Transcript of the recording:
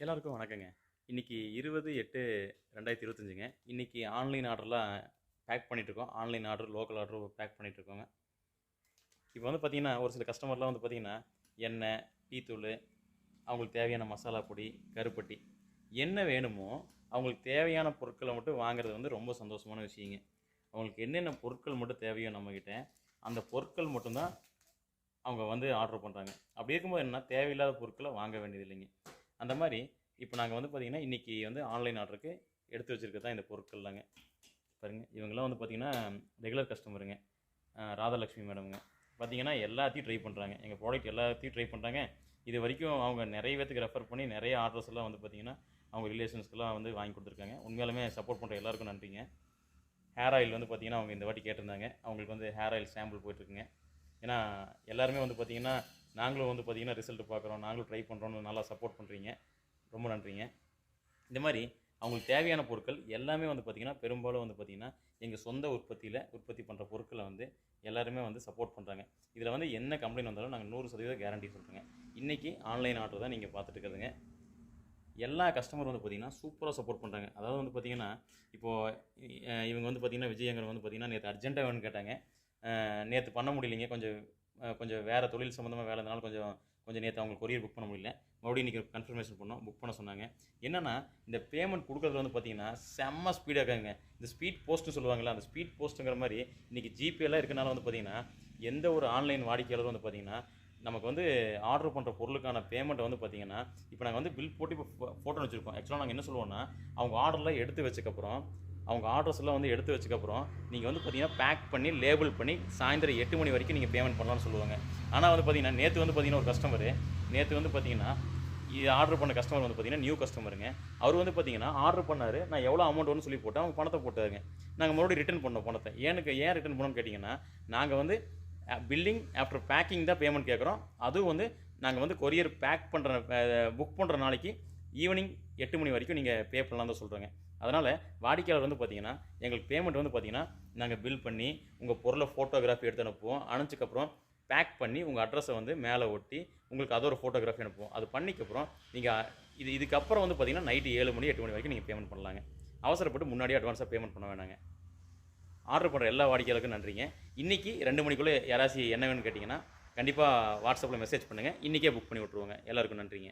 எல்லாருக்கும் வணக்கங்க. இன்றைக்கி இருபது எட்டு ரெண்டாயிரத்தி இருபத்தஞ்சுங்க. இன்னைக்கு ஆன்லைன் ஆர்டர்லாம் பேக் பண்ணிகிட்ருக்கோம் online order local order pack பண்ணிகிட்ருக்கோங்க இப்போ வந்து பார்த்திங்கன்னா ஒரு சில கஸ்டமர்லாம் வந்து பார்த்தீங்கன்னா எண்ணெய் டீத்தூள் அவங்களுக்கு தேவையான மசாலா பொடி கருப்பட்டி என்ன வேணுமோ அவங்களுக்கு தேவையான பொருட்களை மட்டும் வாங்குறது வந்து ரொம்ப சந்தோஷமான விஷயங்க. அவங்களுக்கு என்னென்ன பொருட்கள் மட்டும் தேவையோ நம்மக்கிட்ட அந்த பொருட்கள் மட்டும்தான் அவங்க வந்து ஆர்டர் பண்ணுறாங்க அப்படி இருக்கும்போது என்ன தேவையில்லாத பொருட்களை வாங்க வேண்டியது இல்லைங்க அந்த மாதிரி இப்போ நாங்கள் வந்து பார்த்திங்கன்னா இன்றைக்கி வந்து ஆன்லைன் ஆர்டருக்கு எடுத்து வச்சுருக்கிறது தான் இந்த பொருட்கள்லாங்க பாருங்க இவங்கெல்லாம் வந்து பார்த்திங்கன்னா ரெகுலர் கஸ்டமருங்க அஹ் ராதாலக்ஷ்மி மேடம்ங்க எல்லாத்தையும் ட்ரை பண்ணுறாங்க எங்கள் ப்ராடக்ட் எல்லாத்தையும் ட்ரை பண்ணுறாங்க இது வரைக்கும் அவங்க நிறைய பேத்துக்கு ரெஃபர் பண்ணி நிறைய ஆர்டர்ஸ் எல்லாம் வந்து பார்த்திங்கன்னா அவங்க ரிலேஷன்ஸ்க்கெல்லாம் வந்து வாங்கி கொடுத்துருக்காங்க. உண்மையாலுமே சப்போர்ட் பண்ணுற எல்லாருக்கும் நன்றிங்க. ஹேர் ஆயில் வந்து பார்த்திங்கன்னா அவங்க இந்த வாட்டி கேட்டிருந்தாங்க. அவங்களுக்கு வந்து ஹேர் ஆயில் சாம்பிள் போயிட்டுருக்குங்க ஏன்னா எல்லாருமே வந்து பார்த்திங்கன்னா நாங்களும் வந்து பார்த்திங்கன்னா ரிசல்ட் பார்க்குறோம். நாங்களும் ட்ரை பண்ணுறோன்னு நல்லா சப்போர்ட் பண்ணுறீங்க ரொம்ப நன்றிங்க. இந்த மாதிரி அவங்களுக்கு தேவையான பொருட்கள் எல்லாமே வந்து பார்த்திங்கன்னா பெரும்பாலும் வந்து பார்த்திங்கன்னா எங்கள் சொந்த உற்பத்தியில் உற்பத்தி பண்ணுற பொருட்களை வந்து எல்லாருமே வந்து சப்போர்ட் பண்ணுறாங்க இதில் வந்து என்ன கம்ப்ளைண்ட் வந்தாலும் நாங்கள் நூறு சதவீதம் கேரண்டி சொல்கிறோங்க இன்றைக்கி ஆன்லைன் ஆர்டர் தான் நீங்கள் பார்த்துட்டு இருக்கிறதுங்க. எல்லா கஸ்டமரும் வந்து பார்த்திங்கன்னா சூப்பராக சப்போர்ட் பண்ணுறாங்க அதாவது வந்து பார்த்திங்கன்னா இப்போது இவங்க வந்து பார்த்திங்கன்னா விஜயங்கர் வந்து பார்த்திங்கன்னா நேற்று அர்ஜென்ட்டாக வேணும்னு கேட்டாங்க. நேற்று பண்ண முடியலைங்க. கொஞ்சம் கொஞ்சம் வேறு தொழில் சம்மந்தமாக வேலை இருந்தனால கொஞ்சம் கொஞ்சம் நேற்று அவங்க கொரியர் புக் பண்ண முடியல. மறுபடியும் இன்றைக்கி கன்ஃபர்மேஷன் பண்ணோம் புக் பண்ண சொன்னாங்க. என்னென்னா இந்த பேமெண்ட் கொடுக்குறது வந்து பார்த்தீங்கன்னா செம்ம ஸ்பீடாக இருக்காங்க. இந்த ஸ்பீட் போஸ்ட்னு சொல்லுவாங்கல்ல அந்த ஸ்பீட் போஸ்ட்டுங்கிற மாதிரி இன்றைக்கி ஜிபேலாம் இருக்கனால வந்து பார்த்திங்கன்னா எந்த ஒரு ஆன்லைன் வாடிக்கையாளரும் வந்து பார்த்திங்கன்னா நமக்கு வந்து ஆர்டர் பண்ணுற பொருளுக்கான பேமெண்ட்டை வந்து பார்த்திங்கன்னா இப்போ நாங்கள் வந்து பில் போட்டு இப்போ ஃபோட்டோ வச்சுருக்கோம். ஆக்சுவலாக நாங்கள் என்ன சொல்லுவோம்னா அவங்க ஆர்டர்லாம் எடுத்து வச்சக்கப்புறம் அவங்க ஆர்டர்ஸ் எல்லாம் வந்து எடுத்து வச்சக்கப்புறம் நீங்கள் வந்து பார்த்தீங்கன்னா பேக் பண்ணி லேபிள் பண்ணி சாயந்தரம் எட்டு மணி வரைக்கும் நீங்கள் பேமெண்ட் பண்ணலாம்னு சொல்லுவாங்க. ஆனால் வந்து பார்த்தீங்கன்னா நேற்று வந்து பார்த்தீங்கன்னா ஒரு கஸ்டமர் நேற்று வந்து பார்த்தீங்கன்னா இது ஆர்டர் பண்ண கஸ்டமர் வந்து பார்த்தீங்கன்னா நியூ கஸ்டமருங்க அவர் வந்து பார்த்தீங்கன்னா ஆர்டர் பண்ணார் நான் எவ்வளோ அமௌண்ட் சொல்லி போட்டு அவங்க பணத்தை போட்டாருங்க. நாங்கள் மறுபடியும் ரிட்டர்ன் பண்ணோம் பணத்தை. ஏனுக்கு ஏன் ரிட்டர்ன் பண்ணோம்னு கேட்டிங்கன்னா நாங்கள் வந்து பில்லிங் ஆஃப்டர் பேக்கிங் தான் பேமெண்ட் கேட்குறோம் அதுவும் வந்து நாங்கள் வந்து கொரியர் பேக் பண்ணுற புக் பண்ணுற நாளைக்கு ஈவினிங் எட்டு மணி வரைக்கும் நீங்கள் பே பண்ணலாம் தான் சொல்கிறோங்க அதனால் வாடிக்கையாளர் வந்து பார்த்தீங்கன்னா எங்களுக்கு பேமெண்ட் வந்து பார்த்தீங்கன்னா நாங்கள் பில் பண்ணி உங்கள் பொருளை ஃபோட்டோகிராஃபி எடுத்து அனுப்புவோம். அனுப்பிச்சக்கப்புறம் பேக் பண்ணி உங்கள் அட்ரஸை வந்து மேலே ஒட்டி உங்களுக்கு அதோட ஃபோட்டோகிராஃபி அனுப்புவோம். அது பண்ணிக்கப்புறம் நீங்கள் இது இதுக்கப்புறம் வந்து பார்த்தீங்கன்னா நைட்டு ஏழு மணி எட்டு மணி வரைக்கும் நீங்கள் பேமெண்ட் பண்ணலாங்க. அவசரப்பட்டு முன்னாடியே அட்வான்ஸாக பேமெண்ட் பண்ண வேணாங்க. ஆர்டர் பண்ணுற எல்லா வாடிக்கையாளருக்கும் நன்றிங்க. இன்றைக்கி ரெண்டு மணிக்குள்ளே யாராச்சும் என்ன வேணும்னு கேட்டிங்கன்னா கண்டிப்பாக வாட்ஸ்அப்பில் மெசேஜ் பண்ணுங்கள் இன்றைக்கே புக் பண்ணி விட்ருவோங்க எல்லாருக்கும் நன்றிங்க.